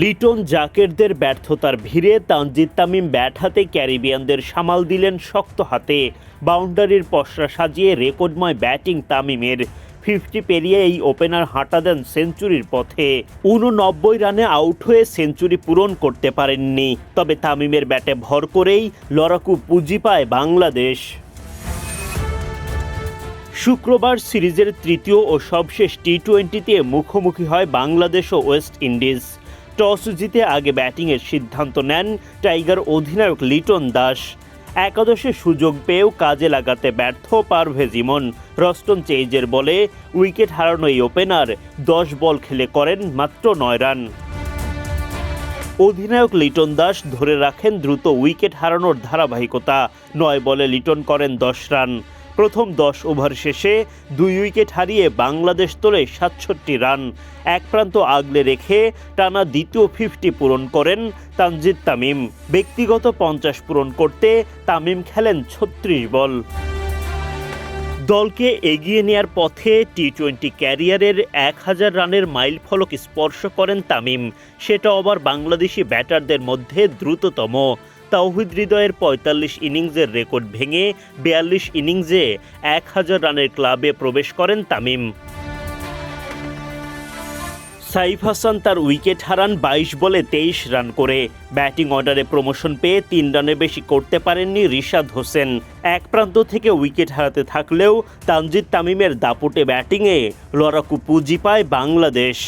লিটন জাকেরদের ব্যর্থতার ভিড়ে তানজিদ তামিম ব্যাট হাতে ক্যারিবিয়ানদের সামাল দিলেন শক্ত হাতে। বাউন্ডারির পসরা সাজিয়ে রেকর্ডময় ব্যাটিং তামিমের। ফিফটি পেরিয়ে এই ওপেনার হাঁটা দেন সেঞ্চুরির পথে। উননব্বই রানে আউট হয়ে সেঞ্চুরি পূরণ করতে পারেননি। তবে তামিমের ব্যাটে ভর করেই লড়াকু পুঁজি পায় বাংলাদেশ। শুক্রবার সিরিজের তৃতীয় ও সবশেষ টি টোয়েন্টিতে মুখোমুখি হয় বাংলাদেশ ও ওয়েস্ট ইন্ডিজ। টস জিতে আগে ব্যাটিংয়ের সিদ্ধান্ত নেন টাইগার অধিনায়ক লিটন দাস। একাদশে সুযোগ পেয়েও কাজে লাগাতে ব্যর্থ পারভেজ ইমন। রস্টন চেইজের বলে উইকেট হারানো এই ওপেনার দশ বল খেলে করেন মাত্র নয় রান। অধিনায়ক লিটন দাস ধরে রাখেন দ্রুত উইকেট হারানোর ধারাবাহিকতা। নয় বলে লিটন করেন দশ রান। প্রথম দশ ওভার শেষে দুই উইকেট হারিয়ে বাংলাদেশ তোলে সাতষট্টি রান। এক প্রান্ত আগলে রেখে টানা দ্বিতীয় ফিফটি পূরণ করেন তানজিদ তামিম। ব্যক্তিগত পঞ্চাশ পূরণ করতে তামিম খেলেন ছত্রিশ বল। দলকে এগিয়ে নেয়ার পথে টি টোয়েন্টি ক্যারিয়ারের এক হাজার রানের মাইল ফলক স্পর্শ করেন তামিম। সেটা আবার বাংলাদেশি ব্যাটারদের মধ্যে দ্রুততম। তাওহিদ হৃদয়ের পঁয়তাল্লিশ ইনিংসের রেকর্ড ভেঙে বিয়াল্লিশ ইনিংসে এক হাজার রানের ক্লাবে প্রবেশ করেন তামিম। সাইফ হাসান তার উইকেট হারান বাইশ বলে তেইশ রান করে। ব্যাটিং অর্ডারে প্রমোশন পেয়ে তিন রানে বেশি করতে পারেননি রিশাদ হোসেন। এক প্রান্ত থেকে উইকেট হারাতে থাকলেও তানজিদ তামিমের দাপুটে ব্যাটিংয়ে লড়াকু পুঁজি পায় বাংলাদেশ।